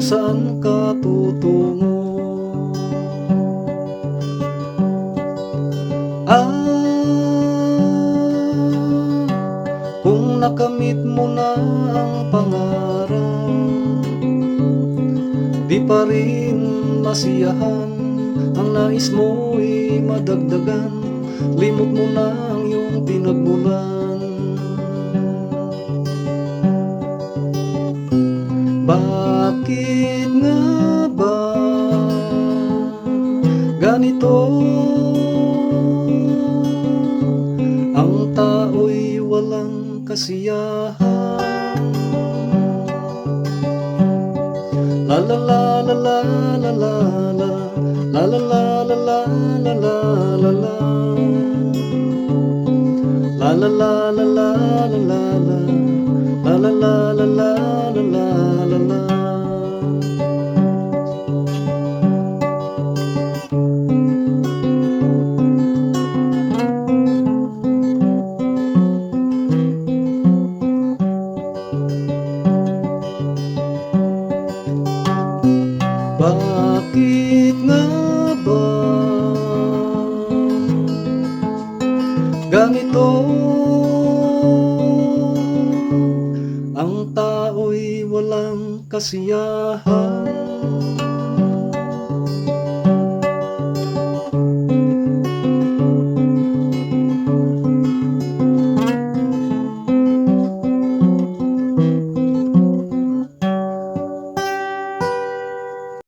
saan ka tutungo? Ah, kung nakamit mo na ang pangarap Di pa rin masiyahan Ang nais mo'y madagdagan. Limot mo na ang iyong pinagmulan Bakit nga ba ganito Ang tao'y walang kasiyahan La la la la la la la la La la la la la la la la la La la la la la Bakit nga ba ganito? Ang tao'y walang kasiyahan